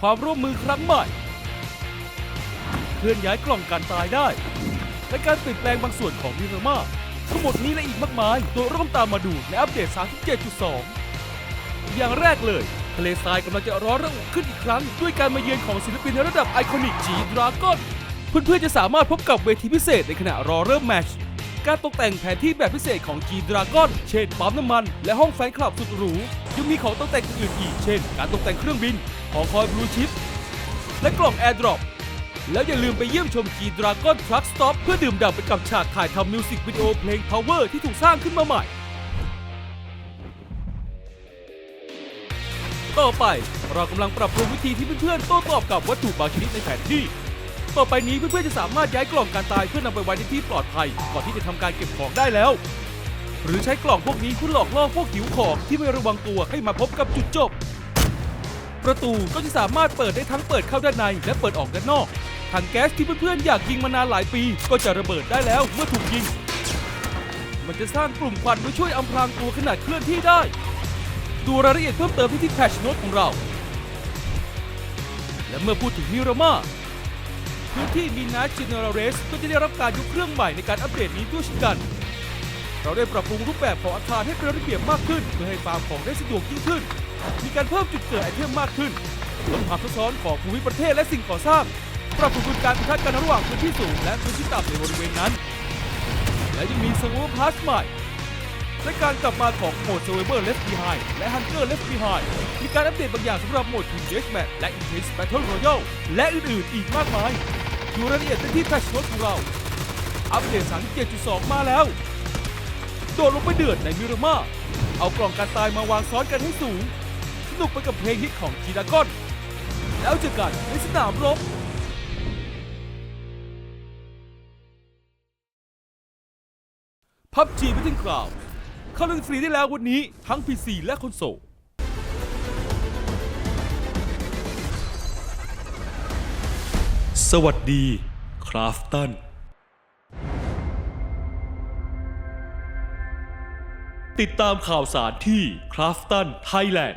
ความร่วมมือครั้งใหม่ เคลื่อนย้ายกล่องการตายได้ และการเปลี่ยนแปลงบางส่วนของมิรามาทั้งหมดนี้และอีกมากมาย ตัวร่วมตามมาดูในอัปเดต 37.2 อย่างแรกเลยทะเลทรายกำลังจะร้อนระอุขึ้นอีกครั้ง ด้วยการมาเยือนของศิลปินระดับไอคอนิกจีดราก้อนเพื่อนๆจะสามารถพบกับเวทีพิเศษในขณะรอเริ่มแมตชการตกแต่งแผนที่แบบพิเศษของ G Dragon เช่นปั๊มน้ำมัน และห้องแฟนคลับสุดหรู ยังมีของตกแต่งอื่นอีก เช่น การตกแต่งเครื่องบินหอคอยบลูชิป และกล่อง AirDrop แล้วอย่าลืมไปเยี่ยมชม G Dragon Truck Stop เพื่อดื่มด่ำไปกับฉากถ่ายทำมิวสิกวิดีโอเพลง Power ที่ถูกสร้างขึ้นมาใหม่ ต่อไปเรากำลังปรับปรุงวิธีที่เพื่อนๆโต้ตอบกับวัตถุบางชนิดในแผนที่ ต่อไปนี้เพื่อนๆจะสามารถย้ายกล่องการตายเพื่อนำไปไว้ในที่ปลอดภัยก่อนที่จะทำการเก็บของได้แล้ว หรือใช้กล่องพวกนี้เพื่อหลอกล่อพวกหิวของที่ไม่ระวังตัวให้มาพบกับจุดจบ ประตูก็จะสามารถเปิดได้ทั้งเปิดเข้าด้านในและเปิดออกด้านนอกถังแก๊สที่เพื่อนๆอยากยิงมานานหลายปี ก็จะระเบิดได้แล้วเมื่อถูกยิง มันจะสร้างกลุ่มควันโดยช่วยอำพรางตัวขณะเคลื่อนที่ได้ ดูรายละเอียดเพิ่มเติมที่ที่แพชโน้ตของเรา และเมื่อพูดถึงมิรามาพื้นที่มีนาจิเนอร์เรสก็จะได้รับการยกเครื่องใหม่ในการอัปเดตนี้ด้วยเช่นกัน เราได้ปรับปรุงรูปแบบของอาคารให้เป็นระเบียบมากขึ้น เพื่อให้ฟาร์มของได้สะดวกยิ่งขึ้น มีการเพิ่มจุดเกิดไอเทมมากขึ้นลดความซับซ้อนของภูมิประเทศและสิ่งก่อสร้าง ปรับปรุงการพิทักษ์กันระหว่างพื้นที่สูงและพื้นที่ต่ำในบริเวณนั้น และยังมีสโวพาสใหม่และการกลับมาของโหมด Survivor Left Behind และ Hunter Left Behind มีการอัปเดตบางอย่างสำหรับโหมด Team Deathmatch และ Intense Battle Royale และอื่นๆ อีกมากมาย ดูรายละเอียดได้ที่แพชโน้ตของเรา อัปเดต 37.2 มาแล้ว โดดลงไปเดือดในมิรามาเอากล่องการตายมาวางซ้อนกันให้สูง สนุกไปกับเพลงฮิตของจีดากอน แล้วเจอกันในสนามรบพับจีไม่ทิ้งกล่าวเข้าเล่นฟรีได้แล้ววันนี้ทั้ง PC และคอนโซลสวัสดี คราฟตัน ติดตามข่าวสารที่ Crafton Thailand